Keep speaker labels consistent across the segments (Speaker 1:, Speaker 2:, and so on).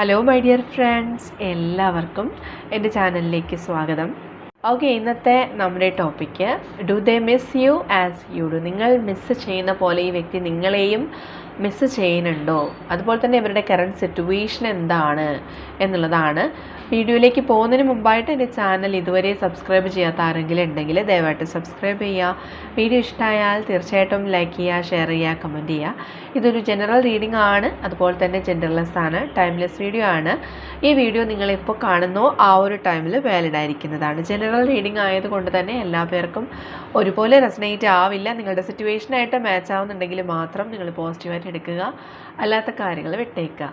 Speaker 1: Hello my dear friends എല്ലാവർക്കും എന്റെ ചാനലിലേക്ക് സ്വാഗതം. ഓക്കെ ഇന്നത്തെ നമ്മുടെ topic do they miss you as you do നിങ്ങൾ മിസ് ചെയ്യുന്ന പോലെ ഈ വ്യക്തി നിങ്ങളെയും മിസ്സ് ചെയ്യുന്നുണ്ടോ? അതുപോലെ തന്നെ ഇവരുടെ കറണ്ട് സിറ്റുവേഷൻ എന്താണ് എന്നുള്ളതാണ് വീഡിയോയിലേക്ക് പോകുന്നതിന് മുമ്പായിട്ട് എന്റെ ചാനൽ ഇതുവരെ സബ്സ്ക്രൈബ് ചെയ്യാത്ത ആരെങ്കിലും ഉണ്ടെങ്കിൽ ദയവായിട്ട് സബ്സ്ക്രൈബ് ചെയ്യുക. വീഡിയോ ഇഷ്ടമായാൽ തീർച്ചയായിട്ടും ലൈക്ക് ചെയ്യുക ഷെയർ ചെയ്യുക കമന്റ് ചെയ്യുക. ഇതൊരു ജനറൽ റീഡിംഗ് ആണ്. അതുപോലെ തന്നെ ജെൻഡർലെസ് ആണ് ടൈംലെസ് വീഡിയോ ആണ്. ഈ വീഡിയോ നിങ്ങളിപ്പോൾ കാണുന്നോ ആ ഒരു ടൈമിൽ വാലിഡ് ആയിരിക്കുന്നതാണ്. ജനറൽ റീഡിംഗ് ആയതുകൊണ്ട് തന്നെ എല്ലാ പേർക്കും ഒരുപോലെ റെസനേറ്റ് ആവില്ല. നിങ്ങളുടെ സിറ്റുവേഷനായിട്ട് മാച്ച് ആവുന്നുണ്ടെങ്കിൽ മാത്രം നിങ്ങൾ എടുക്കുക അല്ലാത്ത കാര്യങ്ങൾ വിട്ടേക്കുക.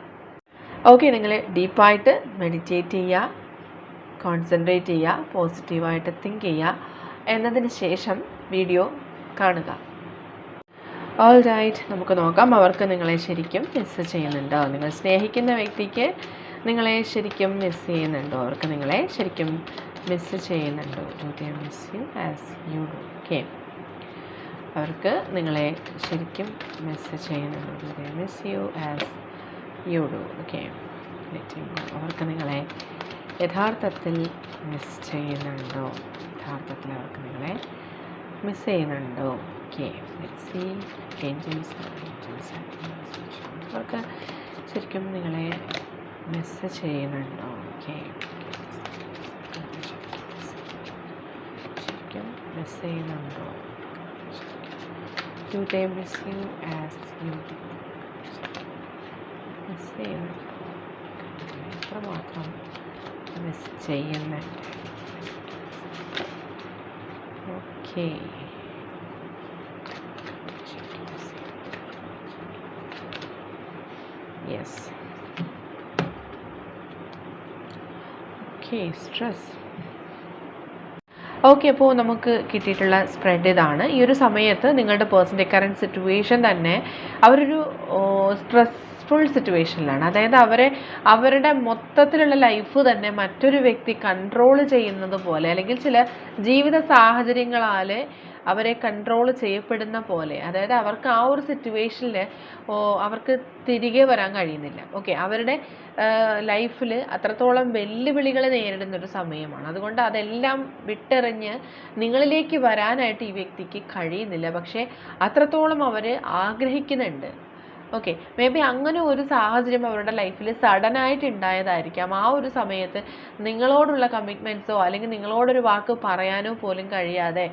Speaker 1: ഓക്കെ നിങ്ങൾ ഡീപ്പായിട്ട് മെഡിറ്റേറ്റ് ചെയ്യുക കോൺസെൻട്രേറ്റ് ചെയ്യുക പോസിറ്റീവായിട്ട് തിങ്ക് ചെയ്യുക എന്നതിന് ശേഷം വീഡിയോ കാണുക. ഓൾ റൈറ്റ് നമുക്ക് നോക്കാം അവർക്ക് നിങ്ങളെ ശരിക്കും മിസ് ചെയ്യുന്നുണ്ടോ? നിങ്ങൾ സ്നേഹിക്കുന്ന വ്യക്തിക്ക് നിങ്ങളെ ശരിക്കും മിസ് ചെയ്യുന്നുണ്ടോ? അവർക്ക് നിങ്ങളെ ശരിക്കും മിസ് ചെയ്യുന്നുണ്ടോ? Do they miss you as you do okay അവർക്ക് നിങ്ങളെ ശരിക്കും മെസ്സേജ് ചെയ്യുന്നുണ്ട്. Miss you as you do okay അവർക്ക് നിങ്ങളെ യഥാർത്ഥത്തിൽ മിസ് ചെയ്യുന്നുണ്ടോ? യഥാർത്ഥത്തിൽ അവർക്ക് നിങ്ങളെ മിസ് ചെയ്യുന്നുണ്ടോ? ഓക്കെ അവർക്ക് ശരിക്കും നിങ്ങളെ മിസ് ചെയ്യുന്നുണ്ടോ? ഓക്കെ ശരിക്കും മിസ് ചെയ്യുന്നുണ്ടോ? you they miss you as you miss ചെയ്യുന്നുണ്ടോ എത്രമാത്രം മിസ് ചെയ്യുന്നുണ്ട് okay yes okay stress okay അപ്പോൾ നമുക്ക് കിട്ടിയിട്ടുള്ള സ്പ്രെഡ് ഇതാണ്. ഈ ഒരു സമയത്ത് നിങ്ങളുടെ പേഴ്സന്റെ കറണ്ട് സിറ്റുവേഷൻ തന്നെ അവരൊരു സ്ട്രെസ്ഫുൾ സിറ്റുവേഷനിലാണ് അതായത് അവരെ അവരുടെ മൊത്തത്തിലുള്ള ലൈഫ് തന്നെ മറ്റൊരു വ്യക്തി കൺട്രോൾ ചെയ്യുന്നത് പോലെ അല്ലെങ്കിൽ ചില ജീവിത സാഹചര്യങ്ങളാൽ അവരെ കൺട്രോൾ ചെയ്യപ്പെടുന്ന പോലെ. അതായത് അവർക്ക് ആ ഒരു സിറ്റുവേഷനിൽ അവർക്ക് തിരികെ വരാൻ കഴിയുന്നില്ല. ഓക്കെ അവരുടെ ലൈഫിൽ അത്രത്തോളം വെല്ലുവിളികൾ നേരിടുന്ന ഒരു സമയമാണ്. അതുകൊണ്ട് അതെല്ലാം വിട്ടെറിഞ്ഞ് നിങ്ങളിലേക്ക് വരാനായിട്ട് ഈ വ്യക്തിക്ക് കഴിയുന്നില്ല. പക്ഷേ അത്രത്തോളം അവർ ആഗ്രഹിക്കുന്നുണ്ട്. ഓക്കെ മേ ബി അങ്ങനെ ഒരു സാഹചര്യം അവരുടെ ലൈഫിൽ സഡനായിട്ട് ഉണ്ടായതായിരിക്കാം ആ ഒരു സമയത്ത് നിങ്ങളോടുള്ള കമ്മിറ്റ്മെന്റ്സോ അല്ലെങ്കിൽ നിങ്ങളോടൊരു വാക്ക് പറയാനോ പോലും കഴിയാതെ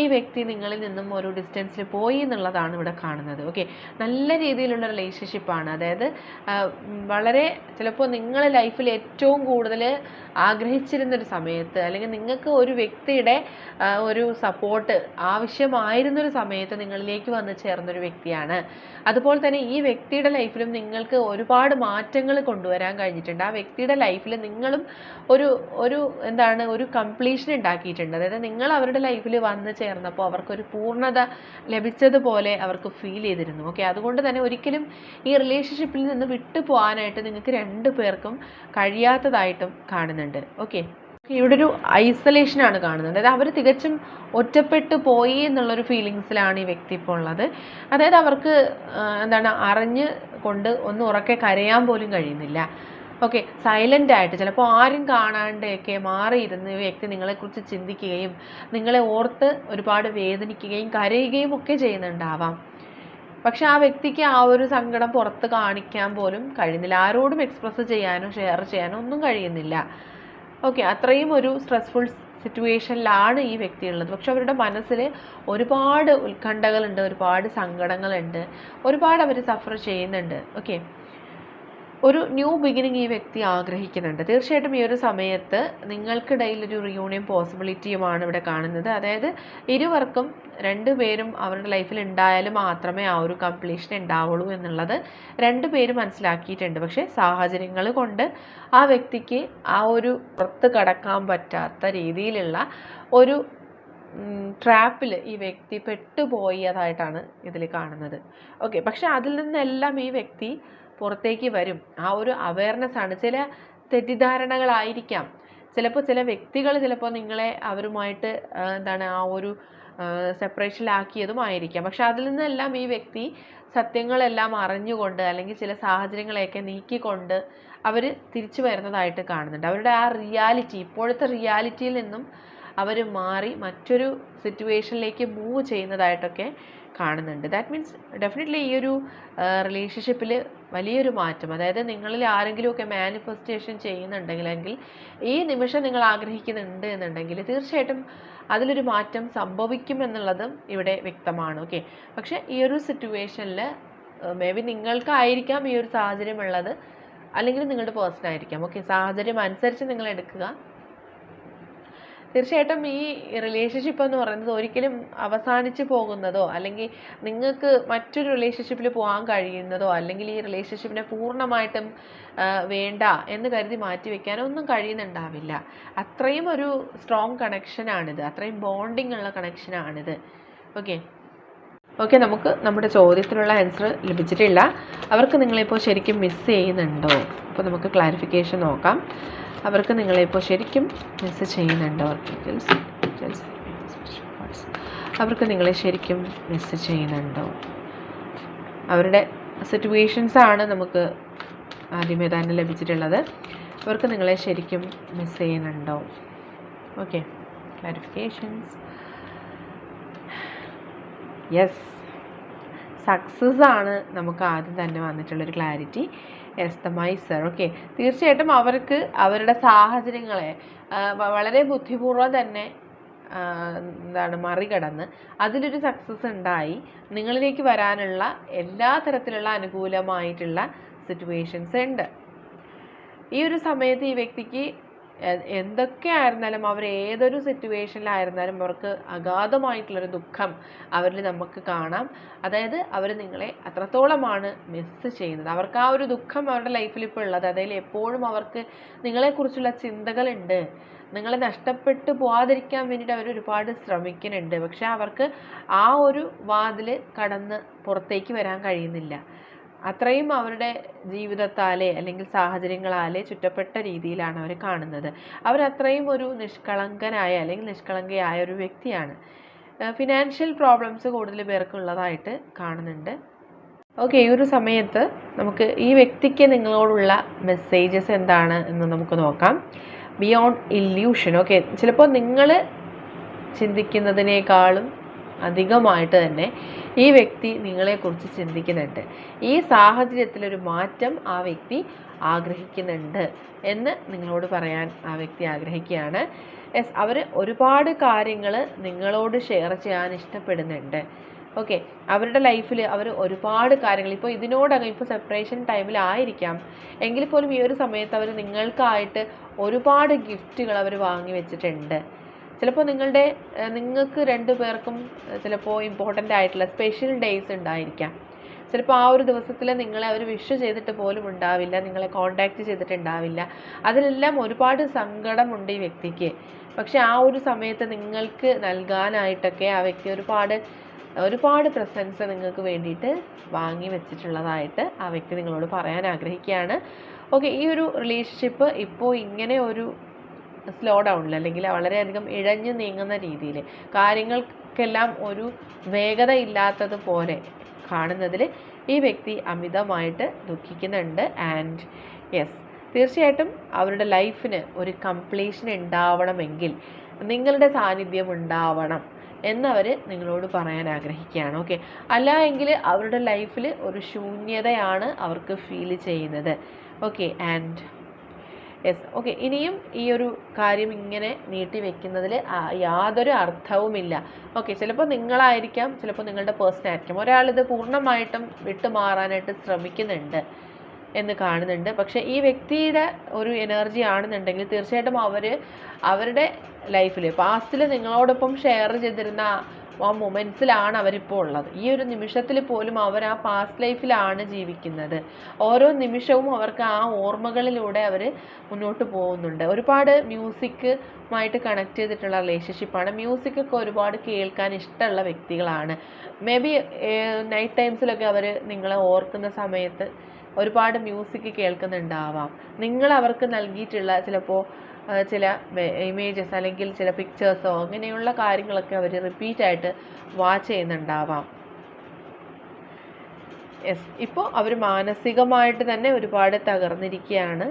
Speaker 1: ഈ വ്യക്തി നിങ്ങളിൽ നിന്നും ഒരു ഡിസ്റ്റൻസിൽ പോയി എന്നുള്ളതാണ് ഇവിടെ കാണുന്നത്. ഓക്കെ നല്ല രീതിയിലുള്ള റിലേഷൻഷിപ്പാണ് അതായത് വളരെ ചിലപ്പോൾ നിങ്ങൾ ലൈഫിൽ ഏറ്റവും കൂടുതൽ ആഗ്രഹിച്ചിരുന്നൊരു സമയത്ത് അല്ലെങ്കിൽ നിങ്ങൾക്ക് ഒരു വ്യക്തിയുടെ ഒരു സപ്പോർട്ട് ആവശ്യമായിരുന്നൊരു സമയത്ത് നിങ്ങളിലേക്ക് വന്ന് ചേർന്നൊരു വ്യക്തിയാണ്. അതുപോലെ തന്നെ ഈ വ്യക്തിയുടെ ലൈഫിലും നിങ്ങൾക്ക് ഒരുപാട് മാറ്റങ്ങൾ കൊണ്ടുവരാൻ കഴിഞ്ഞിട്ടുണ്ട്. ആ വ്യക്തിയുടെ ലൈഫിൽ നിങ്ങളും ഒരു ഒരു എന്താണ് ഒരു കംപ്ലീഷൻ ഉണ്ടാക്കിയിട്ടുണ്ട്. അതായത് നിങ്ങൾ അവരുടെ ലൈഫിൽ വന്ന് ചേർന്നപ്പോൾ അവർക്കൊരു പൂർണത ലഭിച്ചതുപോലെ അവർക്ക് ഫീൽ ചെയ്തിരുന്നു. ഓക്കെ അതുകൊണ്ട് തന്നെ ഒരിക്കലും ഈ റിലേഷൻഷിപ്പിൽ നിന്ന് വിട്ടു പോകാനായിട്ട് നിങ്ങൾക്ക് രണ്ടു പേർക്കും കഴിയാത്തതായിട്ടും കാണുന്നുണ്ട്. ഓക്കെ ഇവിടെ ഒരു ഐസൊലേഷനാണ് കാണുന്നത്. അതായത് അവർ തികച്ചും ഒറ്റപ്പെട്ടു പോയി എന്നുള്ളൊരു ഫീലിങ്സിലാണ് ഈ വ്യക്തി ഇപ്പോൾ ഉള്ളത്. അതായത് അവർക്ക് എന്താണ് അറിഞ്ഞ് കൊണ്ട് ഒന്ന് ഉറക്കെ കരയാൻ പോലും കഴിയുന്നില്ല. ഓക്കെ സൈലന്റ് ആയിട്ട് ചിലപ്പോൾ ആരും കാണാണ്ടൊക്കെ മാറിയിരുന്ന് വ്യക്തി നിങ്ങളെക്കുറിച്ച് ചിന്തിക്കുകയും നിങ്ങളെ ഓർത്ത് ഒരുപാട് വേദനിക്കുകയും കരയുകയും ഒക്കെ ചെയ്യുന്നുണ്ടാവാം. പക്ഷെ ആ വ്യക്തിക്ക് ആ ഒരു സങ്കടം പുറത്ത് കാണിക്കാൻ പോലും കഴിയുന്നില്ല. ആരോടും എക്സ്പ്രസ് ചെയ്യാനോ ഷെയർ ചെയ്യാനോ ഒന്നും കഴിയുന്നില്ല. ഓക്കെ അത്രയും ഒരു സ്ട്രെസ്ഫുൾ സിറ്റുവേഷനിലാണ് ഈ വ്യക്തി ഉള്ളത്. പക്ഷെ അവരുടെ മനസ്സിൽ ഒരുപാട് ഉത്കണ്ഠകളുണ്ട് ഒരുപാട് സങ്കടങ്ങളുണ്ട് ഒരുപാട് അവർ സഫർ ചെയ്യുന്നുണ്ട്. ഓക്കെ ഒരു ന്യൂ ബിഗിനിങ് ഈ വ്യക്തി ആഗ്രഹിക്കുന്നുണ്ട്. തീർച്ചയായിട്ടും ഈ ഒരു സമയത്ത് നിങ്ങൾക്കിടയിൽ ഒരു റിയൂണിയൻ പോസിബിലിറ്റിയുമാണ് ഇവിടെ കാണുന്നത്. അതായത് ഇരുവർക്കും രണ്ടുപേരും അവരുടെ ലൈഫിൽ ഉണ്ടായാൽ മാത്രമേ ആ ഒരു കംപ്ലീഷൻ ഉണ്ടാവുള്ളൂ എന്നുള്ളത് രണ്ടുപേരും മനസ്സിലാക്കിയിട്ടുണ്ട്. പക്ഷേ സാഹചര്യങ്ങൾ കൊണ്ട് ആ വ്യക്തിക്ക് ആ ഒരു പുറത്ത് കടക്കാൻ പറ്റാത്ത രീതിയിലുള്ള ഒരു ട്രാപ്പിൽ ഈ വ്യക്തി പെട്ടുപോയതായിട്ടാണ് ഇതിൽ കാണുന്നത്. ഓക്കെ പക്ഷെ അതിൽ നിന്നെല്ലാം ഈ വ്യക്തി പുറത്തേക്ക് വരും. ആ ഒരു അവയർനെസ് ആണ്. ചില തെറ്റിദ്ധാരണകളായിരിക്കാം. ചിലപ്പോൾ ചില വ്യക്തികൾ ചിലപ്പോൾ നിങ്ങളെ അവരുമായിട്ട് എന്താണ് ആ ഒരു സെപ്പറേഷനിലാക്കിയതും ആയിരിക്കാം. പക്ഷെ അതിൽ നിന്നെല്ലാം ഈ വ്യക്തി സത്യങ്ങളെല്ലാം അറിഞ്ഞുകൊണ്ട് അല്ലെങ്കിൽ ചില സാഹചര്യങ്ങളെയൊക്കെ നീക്കിക്കൊണ്ട് അവർ തിരിച്ചു വരുന്നതായിട്ട് കാണുന്നുണ്ട്. അവരുടെ ആ റിയാലിറ്റി ഇപ്പോഴത്തെ റിയാലിറ്റിയിൽ നിന്നും അവർ മാറി മറ്റൊരു സിറ്റുവേഷനിലേക്ക് മൂവ് ചെയ്യുന്നതായിട്ടൊക്കെ കാണുന്നുണ്ട്. ദാറ്റ് മീൻസ് ഡെഫിനറ്റ്ലി ഈ ഒരു റിലേഷൻഷിപ്പിൽ വലിയൊരു മാറ്റം. അതായത് നിങ്ങളിൽ ആരെങ്കിലുമൊക്കെ മാനിഫെസ്റ്റേഷൻ ചെയ്യുന്നുണ്ടെങ്കിലെങ്കിൽ ഈ നിമിഷം നിങ്ങൾ ആഗ്രഹിക്കുന്നുണ്ട് എന്നുണ്ടെങ്കിൽ തീർച്ചയായിട്ടും അതിലൊരു മാറ്റം സംഭവിക്കും എന്നുള്ളതും ഇവിടെ വ്യക്തമാണ്. ഓക്കെ പക്ഷേ ഈ ഒരു സിറ്റുവേഷനിൽ മേ ബി നിങ്ങൾക്കായിരിക്കാം ഈ ഒരു സാഹചര്യം ഉള്ളത് അല്ലെങ്കിൽ നിങ്ങളുടെ പേഴ്സൺ ആയിരിക്കാം. ഓക്കെ സാഹചര്യം അനുസരിച്ച് നിങ്ങൾ എടുക്കുക. തീർച്ചയായിട്ടും ഈ റിലേഷൻഷിപ്പ് എന്ന് പറയുന്നത് ഒരിക്കലും അവസാനിച്ച് പോകുന്നതോ അല്ലെങ്കിൽ നിങ്ങൾക്ക് മറ്റൊരു റിലേഷൻഷിപ്പിൽ പോകാൻ കഴിയുന്നതോ അല്ലെങ്കിൽ ഈ റിലേഷൻഷിപ്പിനെ പൂർണമായിട്ടും വേണ്ട എന്ന് കരുതി മാറ്റി വെക്കാനോ ഒന്നും കഴിയുന്നുണ്ടാവില്ല. അത്രയും ഒരു സ്ട്രോങ് കണക്ഷനാണിത് അത്രയും ബോണ്ടിങ് ഉള്ള കണക്ഷനാണിത് ഓക്കെ ഓക്കെ നമുക്ക് നമ്മുടെ ചോദ്യത്തിനുള്ള ആൻസർ ലഭിച്ചിട്ടില്ല. അവർക്ക് നിങ്ങളിപ്പോൾ ശരിക്കും മിസ് ചെയ്യുന്നുണ്ടോ? അപ്പോൾ നമുക്ക് ക്ലാരിഫിക്കേഷൻ നോക്കാം. അവർക്ക് നിങ്ങളിപ്പോൾ ശരിക്കും മിസ് ചെയ്യുന്നുണ്ട് ഡീറ്റെയിൽസ് അവർക്ക് നിങ്ങളെ ശരിക്കും മിസ് ചെയ്യുന്നുണ്ടോ. അവരുടെ സിറ്റുവേഷൻസ് ആണ് നമുക്ക് ആദ്യമേ തന്നെ ലഭിച്ചിട്ടുള്ളത്. അവർക്ക് നിങ്ങളെ ശരിക്കും മിസ് ചെയ്യുന്നുണ്ടോ. ഓക്കെ ക്ലാരിഫിക്കേഷൻസ് യെസ് സക്സസ് ആണ് നമുക്ക് ആദ്യം തന്നെ വന്നിട്ടുള്ളൊരു clarity yes the miser okay തീർച്ചയായിട്ടും അവർക്ക് അവരുടെ സാഹചര്യങ്ങളെ വളരെ ബുദ്ധിപൂർവം തന്നെ എന്താണ് മറികടന്ന് അതിലൊരു സക്സസ് ഉണ്ടായി. നിങ്ങളിലേക്ക് വരാനുള്ള എല്ലാ തരത്തിലുള്ള അനുകൂലമായിട്ടുള്ള സിറ്റുവേഷൻസ് ഉണ്ട്. ഈ ഒരു സമയത്ത് ഈ വ്യക്തിക്ക് എന്തൊക്കെ ആയിരുന്നാലും അവർ ഏതൊരു സിറ്റുവേഷനിലായിരുന്നാലും അവർക്ക് അഗാധമായിട്ടുള്ളൊരു ദുഃഖം അവരിൽ നമുക്ക് കാണാം. അതായത് അവർ നിങ്ങളെ അത്രത്തോളമാണ് മിസ് ചെയ്യുന്നത്. അവർക്ക് ആ ഒരു ദുഃഖം അവരുടെ ലൈഫിൽ ഇപ്പോൾ ഉള്ളത്. അതായത് എപ്പോഴും അവർക്ക് നിങ്ങളെക്കുറിച്ചുള്ള ചിന്തകളുണ്ട്. നിങ്ങളെ നഷ്ടപ്പെട്ടു പോവാതിരിക്കാൻ വേണ്ടിയിട്ട് അവർ ഒരുപാട് ശ്രമിക്കുന്നുണ്ട്. പക്ഷെ അവർക്ക് ആ ഒരു വാതിൽ കടന്ന് പുറത്തേക്ക് വരാൻ കഴിയുന്നില്ല. അത്രയും അവരുടെ ജീവിതത്താലെ അല്ലെങ്കിൽ സാഹചര്യങ്ങളാലെ ചുറ്റപ്പെട്ട രീതിയിലാണ് അവർ കാണുന്നത്. അവരത്രയും ഒരു നിഷ്കളങ്കനായ അല്ലെങ്കിൽ നിഷ്കളങ്കയായ ഒരു വ്യക്തിയാണ്. ഫിനാൻഷ്യൽ പ്രോബ്ലംസ് കൂടുതൽ പേർക്കുള്ളതായിട്ട് കാണുന്നുണ്ട്. ഓക്കെ ഈ ഒരു സമയത്ത് നമുക്ക് ഈ വ്യക്തിക്ക് നിങ്ങളോടുള്ള മെസ്സേജസ് എന്താണ് എന്ന് നമുക്ക് നോക്കാം. ബിയോണ്ട് ഇല്യൂഷൻ ഓക്കെ ചിലപ്പോൾ നിങ്ങൾ ചിന്തിക്കുന്നതിനേക്കാളും അധികമായിട്ട് തന്നെ ഈ വ്യക്തി നിങ്ങളെക്കുറിച്ച് ചിന്തിക്കുന്നുണ്ട്. ഈ സാഹചര്യത്തിലൊരു മാറ്റം ആ വ്യക്തി ആഗ്രഹിക്കുന്നുണ്ട് എന്ന് നിങ്ങളോട് പറയാൻ ആ വ്യക്തി ആഗ്രഹിക്കുകയാണ്. യെസ് അവർ ഒരുപാട് കാര്യങ്ങൾ നിങ്ങളോട് ഷെയർ ചെയ്യാൻ ഇഷ്ടപ്പെടുന്നുണ്ട്. ഓക്കെ അവരുടെ ലൈഫിൽ അവർ ഒരുപാട് കാര്യങ്ങൾ ഇപ്പോൾ ഇതിനോടകം ഇപ്പോൾ സെപ്പറേഷൻ ടൈമിലായിരിക്കാം എങ്കിൽ പോലും ഈ ഒരു സമയത്ത് അവർ നിങ്ങൾക്കായിട്ട് ഒരുപാട് ഗിഫ്റ്റുകൾ അവർ വാങ്ങി വെച്ചിട്ടുണ്ട്. ചിലപ്പോൾ നിങ്ങളുടെ നിങ്ങൾക്ക് രണ്ടു പേർക്കും ചിലപ്പോൾ ഇമ്പോർട്ടന്റ് ആയിട്ടുള്ള സ്പെഷ്യൽ ഡേയ്സ് ഉണ്ടായിരിക്കാം. ചിലപ്പോൾ ആ ഒരു ദിവസത്തിൽ നിങ്ങളെ അവർ വിഷ് ചെയ്തിട്ട് പോലും ഉണ്ടാവില്ല നിങ്ങളെ കോണ്ടാക്റ്റ് ചെയ്തിട്ടുണ്ടാവില്ല. അതിലെല്ലാം ഒരുപാട് സങ്കടമുണ്ട് ഈ വ്യക്തിക്ക്. പക്ഷെ ആ ഒരു സമയത്ത് നിങ്ങൾക്ക് നൽകാനായിട്ടൊക്കെ ആ വ്യക്തി ഒരുപാട് ഒരുപാട് പ്രസൻസ് നിങ്ങൾക്ക് വേണ്ടിയിട്ട് വാങ്ങി വെച്ചിട്ടുള്ളതായിട്ട് ആ വ്യക്തി നിങ്ങളോട് പറയാൻ ആഗ്രഹിക്കുകയാണ്. ഓക്കെ ഈ ഒരു റിലേഷൻഷിപ്പ് ഇപ്പോൾ ഇങ്ങനെ ഒരു സ്ലോ ഡൗണിൽ അല്ലെങ്കിൽ വളരെയധികം ഇഴഞ്ഞു നീങ്ങുന്ന രീതിയിൽ കാര്യങ്ങൾക്കെല്ലാം ഒരു വേഗത ഇല്ലാത്തതുപോലെ കാണുന്നതിൽ ഈ വ്യക്തി അമിതമായിട്ട് ദുഃഖിക്കുന്നുണ്ട്. ആൻഡ് യെസ് തീർച്ചയായിട്ടും അവരുടെ ലൈഫിന് ഒരു കംപ്ലീഷൻ ഉണ്ടാവണമെങ്കിൽ നിങ്ങളുടെ സാന്നിധ്യം ഉണ്ടാവണം എന്നവർ നിങ്ങളോട് പറയാൻ ആഗ്രഹിക്കുകയാണ്. ഓക്കെ അല്ല എങ്കിൽ അവരുടെ ലൈഫിൽ ഒരു ശൂന്യതയാണ് അവർക്ക് ഫീൽ ചെയ്യുന്നത്. ഓക്കെ ആൻഡ് യെസ് ഓക്കെ ഇനിയും ഈ ഒരു കാര്യം ഇങ്ങനെ നീട്ടി വെക്കുന്നതിൽ യാതൊരു അർത്ഥവുമില്ല. ഓക്കെ ചിലപ്പോൾ നിങ്ങളായിരിക്കാം ചിലപ്പോൾ നിങ്ങളുടെ പേഴ്സൺ ആയിരിക്കാം. ഒരാളിത് പൂർണമായിട്ടും വിട്ടുമാറാനായിട്ട് ശ്രമിക്കുന്നുണ്ട്. എന്ന് കാണുന്നുണ്ട്. പക്ഷെ ഈ വ്യക്തിയുടെ ഒരു എനർജി ആണെന്നുണ്ടെങ്കിൽ തീർച്ചയായിട്ടും അവർ അവരുടെ ലൈഫിൽ പാസ്റ്റിൽ നിങ്ങളോടൊപ്പം ഷെയർ ചെയ്തിരുന്ന ആ മൊമെന്റ്സിലാണ് അവരിപ്പോൾ ഉള്ളത്. ഈ ഒരു നിമിഷത്തിൽ പോലും അവർ ആ പാസ്റ്റ് ലൈഫിലാണ് ജീവിക്കുന്നത്. ഓരോ നിമിഷവും അവർക്ക് ആ ഓർമ്മകളിലൂടെ അവർ മുന്നോട്ട് പോകുന്നുണ്ട്. ഒരുപാട് മ്യൂസിക്കുമായിട്ട് കണക്ട് ചെയ്തിട്ടുള്ള റിലേഷൻഷിപ്പാണ് മ്യൂസിക്കൊക്കെ ഒരുപാട് കേൾക്കാൻ ഇഷ്ടമുള്ള വ്യക്തികളാണ്. മേ ബി നൈറ്റ് ടൈംസിലൊക്കെ അവർ നിങ്ങളെ ഓർക്കുന്ന സമയത്ത് ഒരുപാട് മ്യൂസിക് കേൾക്കുന്നുണ്ടാവാം. നിങ്ങൾ അവർക്ക് നൽകിയിട്ടുള്ള ചിലപ്പോൾ ചില ഇമേജസ് അല്ലെങ്കിൽ ചില പിക്ചേഴ്സോ അങ്ങനെയുള്ള കാര്യങ്ങളൊക്കെ അവർ റിപ്പീറ്റായിട്ട് വാച്ച് ചെയ്യുന്നുണ്ടാവാം. യെസ് ഇപ്പോൾ അവർ മാനസികമായിട്ട് തന്നെ ഒരുപാട് തകർന്നിരിക്കുകയാണ്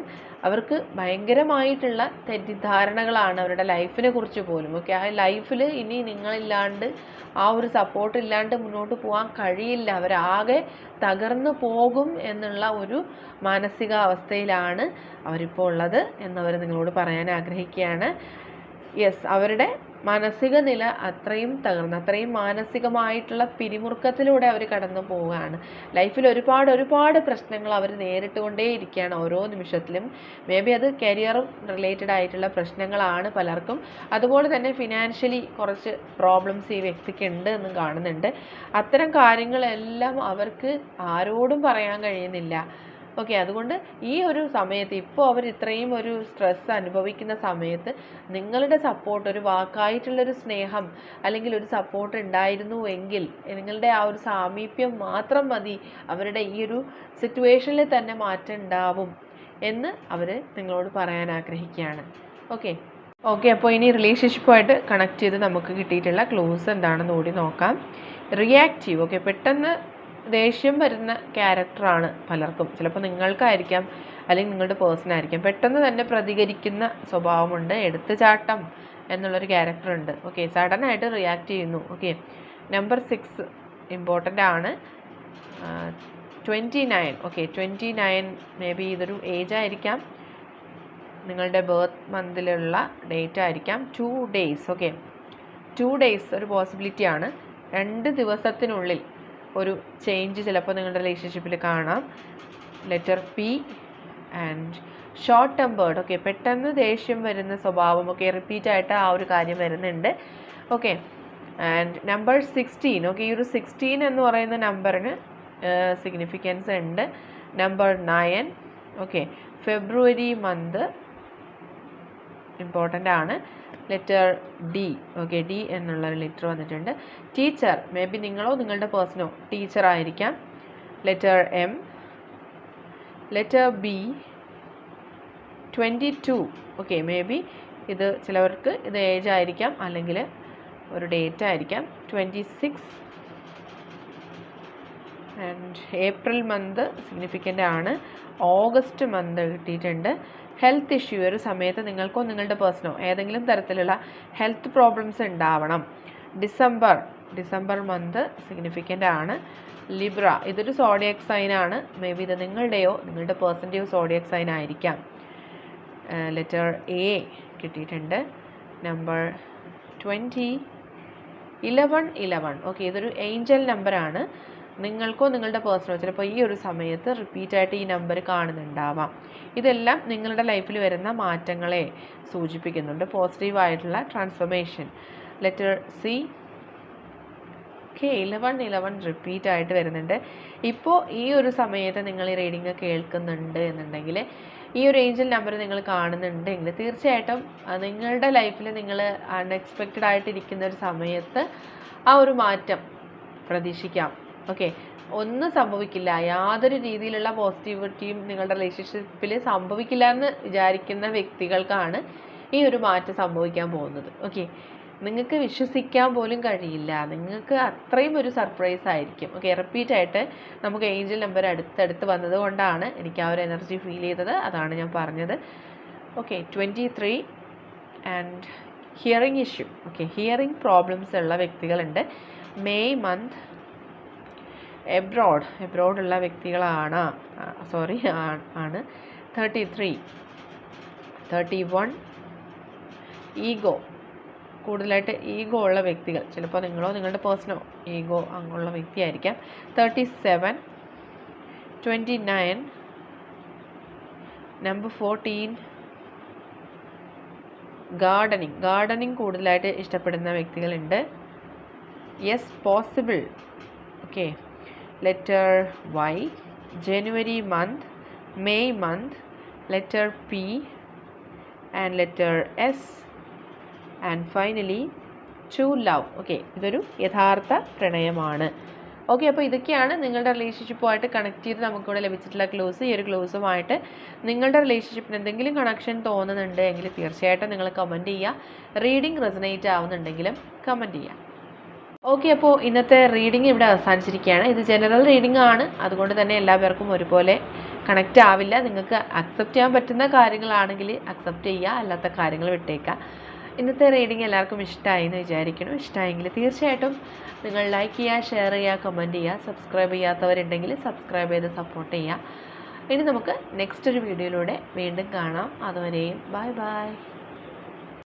Speaker 1: അവർക്ക് ഭയങ്കരമായിട്ടുള്ള തെറ്റിദ്ധാരണകളാണ് അവരുടെ ലൈഫിനെ കുറിച്ച് പോലും. ഓക്കെ ആ ലൈഫിൽ ഇനി നിങ്ങളില്ലാണ്ട് ആ ഒരു സപ്പോർട്ട് ഇല്ലാണ്ട് മുന്നോട്ട് പോകാൻ കഴിയില്ല. അവരാകെ തകർന്നു പോകും എന്നുള്ള ഒരു മാനസികാവസ്ഥയിലാണ് അവരിപ്പോൾ ഉള്ളത് എന്നവർ നിങ്ങളോട് പറയാൻ ആഗ്രഹിക്കുകയാണ്. യെസ് അവരുടെ മാനസിക നില അത്രയും തകർന്ന് അത്രയും മാനസികമായിട്ടുള്ള പിരിമുറുക്കത്തിലൂടെ അവർ കടന്നു പോവുകയാണ്. ലൈഫിൽ ഒരുപാട് ഒരുപാട് പ്രശ്നങ്ങൾ അവർ നേരിട്ടുകൊണ്ടേയിരിക്കുകയാണ് ഓരോ നിമിഷത്തിലും. മേ ബി അത് കരിയറും റിലേറ്റഡ് ആയിട്ടുള്ള പ്രശ്നങ്ങളാണ് പലർക്കും. അതുപോലെ തന്നെ ഫിനാൻഷ്യലി കുറച്ച് പ്രോബ്ലംസ് ഈ വ്യക്തിക്ക് ഉണ്ട് എന്നും കാണുന്നുണ്ട്. അത്തരം കാര്യങ്ങളെല്ലാം അവർക്ക് ആരോടും പറയാൻ കഴിയുന്നില്ല. ഓക്കെ അതുകൊണ്ട് ഈ ഒരു സമയത്ത് ഇപ്പോൾ അവർ ഇത്രയും ഒരു സ്ട്രെസ് അനുഭവിക്കുന്ന സമയത്ത് നിങ്ങളുടെ സപ്പോർട്ട് ഒരു വാക്കായിട്ടുള്ളൊരു സ്നേഹം അല്ലെങ്കിൽ ഒരു സപ്പോർട്ട് ഉണ്ടായിരുന്നു എങ്കിൽ നിങ്ങളുടെ ആ ഒരു സാമീപ്യം മാത്രം മതി. അവരുടെ ഈ ഒരു സിറ്റുവേഷനിൽ തന്നെ മാറ്റം ഉണ്ടാവും എന്ന് അവർ നിങ്ങളോട് പറയാൻ ആഗ്രഹിക്കുകയാണ്. ഓക്കെ. ഓക്കെ അപ്പോൾ ഇനി റിലേഷൻഷിപ്പുമായിട്ട് കണക്ട് ചെയ്ത് നമുക്ക് കിട്ടിയിട്ടുള്ള ക്ലോസ് എന്താണെന്ന് കൂടി നോക്കാം. റിയാക്റ്റീവ് ഓക്കെ പെട്ടെന്ന് ദേഷ്യം വരുന്ന ക്യാരക്ടറാണ് പലർക്കും. ചിലപ്പോൾ നിങ്ങൾക്കായിരിക്കാം അല്ലെങ്കിൽ നിങ്ങളുടെ പേഴ്സൺ ആയിരിക്കാം പെട്ടെന്ന് തന്നെ പ്രതികരിക്കുന്ന സ്വഭാവമുണ്ട്. എടുത്തുചാട്ടം എന്നുള്ളൊരു ക്യാരക്ടർ ഉണ്ട് ഓക്കെ സഡനായിട്ട് റിയാക്ട് ചെയ്യുന്നു. ഓക്കെ നമ്പർ സിക്സ് ഇമ്പോർട്ടന്റ് ആണ്. Twenty nine okay twenty nine maybe ഇതൊരു ഏജ് ആയിരിക്കാം. നിങ്ങളുടെ ബർത്ത് മന്തിലുള്ള ഡേറ്റ് ആയിരിക്കാം. Two days okay two days ഒരു പോസിബിലിറ്റിയാണ് രണ്ട് ദിവസത്തിനുള്ളിൽ ഒരു ചേഞ്ച് ചിലപ്പോൾ നിങ്ങളുടെ റിലേഷൻഷിപ്പിൽ കാണാം. Letter P and short tempered okay പെട്ടെന്ന് ദേഷ്യം വരുന്ന സ്വഭാവം. ഒക്കെ റിപ്പീറ്റ് ആയിട്ട് ആ ഒരു കാര്യം വരുന്നുണ്ട്. Okay and number sixteen okay ഈ ഒരു സിക്സ്റ്റീൻ എന്ന് പറയുന്ന നമ്പറിന് സിഗ്നിഫിക്കൻസ് ഉണ്ട്. Number nine okay February month important ആണ്. Letter D. ഓക്കെ ഡി എന്നുള്ള ലെറ്റർ വന്നിട്ടുണ്ട്. ടീച്ചർ മേ ബി നിങ്ങളോ നിങ്ങളുടെ പേഴ്സണോ ടീച്ചർ ആയിരിക്കാം. Letter M. Letter B. Twenty two. Okay maybe ഇത് ചിലവർക്ക് ഇത് ഏജ് ആയിരിക്കാം അല്ലെങ്കിൽ ഒരു ഡേറ്റ് ആയിരിക്കാം. Twenty six and April month significant ആണ്. ഓഗസ്റ്റ് മന്ത് കിട്ടിയിട്ടുണ്ട്. ഹെൽത്ത് ഇഷ്യൂ ഒരു സമയത്ത് നിങ്ങൾക്കോ നിങ്ങളുടെ പേഴ്സണോ ഏതെങ്കിലും തരത്തിലുള്ള ഹെൽത്ത് പ്രോബ്ലംസ് ഉണ്ടാവണം. ഡിസംബർ ഡിസംബർ മന്ത് സിഗ്നിഫിക്കന്റ് ആണ്. ലിബ്ര ഇതൊരു സോഡിയക് സൈൻ ആണ്. മേ ബി ഇത് നിങ്ങളുടെയോ നിങ്ങളുടെ പേഴ്സന്റെയോ സോഡിയക് സൈൻ ആയിരിക്കാം. ലെറ്റർ എ കിട്ടിയിട്ടുണ്ട്. Number twenty eleven eleven okay ഇതൊരു ഏഞ്ചൽ നമ്പറാണ് നിങ്ങൾക്കോ നിങ്ങളുടെ പേഴ്സണോ ചിലപ്പോൾ ഈ ഒരു സമയത്ത് റിപ്പീറ്റായിട്ട് ഈ നമ്പർ കാണുന്നുണ്ടാവാം. ഇതെല്ലാം നിങ്ങളുടെ ലൈഫിൽ വരുന്ന മാറ്റങ്ങളെ സൂചിപ്പിക്കുന്നുണ്ട്. പോസിറ്റീവായിട്ടുള്ള transformation letter C okay eleven eleven repeat ആയിട്ട് വരുന്നുണ്ട്. ഇപ്പോൾ ഈ ഒരു സമയത്ത് നിങ്ങൾ ഈ റീഡിങ് കേൾക്കുന്നുണ്ട് എന്നുണ്ടെങ്കിൽ ഈ ഒരു ഏഞ്ചൽ നമ്പർ നിങ്ങൾ കാണുന്നുണ്ടെങ്കിൽ തീർച്ചയായിട്ടും നിങ്ങളുടെ ലൈഫിൽ നിങ്ങൾ അൺഎക്സ്പെക്റ്റഡ് ആയിട്ടിരിക്കുന്ന ഒരു സമയത്ത് ആ ഒരു മാറ്റം പ്രതീക്ഷിക്കാം. ഓക്കെ ഒന്നും സംഭവിക്കില്ല. യാതൊരു രീതിയിലുള്ള പോസിറ്റിവിറ്റിയും നിങ്ങളുടെ റിലേഷൻഷിപ്പിൽ സംഭവിക്കില്ല എന്ന് വിചാരിക്കുന്ന വ്യക്തികൾക്കാണ് ഈ ഒരു മാറ്റം സംഭവിക്കാൻ പോകുന്നത്. ഓക്കെ നിങ്ങൾക്ക് വിശ്വസിക്കാൻ പോലും കഴിയില്ല. നിങ്ങൾക്ക് അത്രയും ഒരു സർപ്രൈസ് ആയിരിക്കും. ഓക്കെ റിപ്പീറ്റ് ആയിട്ട് നമുക്ക് ഏഞ്ചൽ നമ്പർ അടുത്തടുത്ത് വന്നത് കൊണ്ടാണ് എനിക്ക് ആ ഒരു എനർജി ഫീൽ ചെയ്തത്. അതാണ് ഞാൻ പറഞ്ഞത്. Okay twenty three and hearing issue okay hearing problems ഉള്ള വ്യക്തികളുണ്ട്. മെയ് മന്ത് എബ്രോഡ് എബ്രോഡുള്ള വ്യക്തികളാണ്. സോറി ആണ് thirty three thirty one ego കൂടുതലായിട്ട് ഈഗോ ഉള്ള വ്യക്തികൾ. ചിലപ്പോൾ നിങ്ങളോ നിങ്ങളുടെ പേഴ്സണോ ഈഗോ അങ്ങനെയുള്ള വ്യക്തിയായിരിക്കാം. Thirty seven twenty nine number fourteen gardening gardening കൂടുതലായിട്ട് ഇഷ്ടപ്പെടുന്ന വ്യക്തികളുണ്ട്. Yes possible okay letter Y January month May month letter P and letter S and finally to love okay ഇതൊരു യഥാർത്ഥ പ്രണയമാണ്. ഓക്കെ അപ്പോൾ ഇതൊക്കെയാണ് നിങ്ങളുടെ റിലേഷൻഷിപ്പുമായിട്ട് കണക്ട് ചെയ്ത് നമുക്കിവിടെ ലഭിച്ചിട്ടുള്ള ക്ലോസ് ഈ ഒരു ക്ലോസുമായിട്ട് നിങ്ങളുടെ റിലേഷൻഷിപ്പിന് എന്തെങ്കിലും കണക്ഷൻ തോന്നുന്നുണ്ട് എങ്കിൽ തീർച്ചയായിട്ടും നിങ്ങൾ കമന്റ് ചെയ്യുക. റീഡിംഗ് റെസനേറ്റ് ആവുന്നുണ്ടെങ്കിലും കമന്റ് ചെയ്യുക. ഓക്കെ അപ്പോൾ ഇന്നത്തെ റീഡിംഗ് ഇവിടെ അവസാനിച്ചിരിക്കുകയാണ്. ഇത് ജനറൽ റീഡിംഗ് ആണ്. അതുകൊണ്ട് തന്നെ എല്ലാ പേർക്കും ഒരുപോലെ കണക്റ്റ് ആവില്ല. നിങ്ങൾക്ക് അക്സെപ്റ്റ് ചെയ്യാൻ പറ്റുന്ന കാര്യങ്ങളാണെങ്കിൽ അക്സെപ്റ്റ് ചെയ്യുക. അല്ലാത്ത കാര്യങ്ങൾ വിട്ടേക്കുക. ഇന്നത്തെ റീഡിംഗ് എല്ലാവർക്കും ഇഷ്ടമായി എന്ന് വിചാരിക്കണം ഇഷ്ടമായെങ്കിൽ തീർച്ചയായിട്ടും നിങ്ങൾ ലൈക്ക് ചെയ്യുക ഷെയർ ചെയ്യുക കമന്റ് ചെയ്യുക സബ്സ്ക്രൈബ് ചെയ്യാത്തവരുണ്ടെങ്കിൽ സബ്സ്ക്രൈബ് ചെയ്ത് സപ്പോർട്ട് ചെയ്യുക. ഇനി നമുക്ക് നെക്സ്റ്റ് ഒരു വീഡിയോയിലൂടെ വീണ്ടും കാണാം. അതുവരെയും ബൈ ബൈ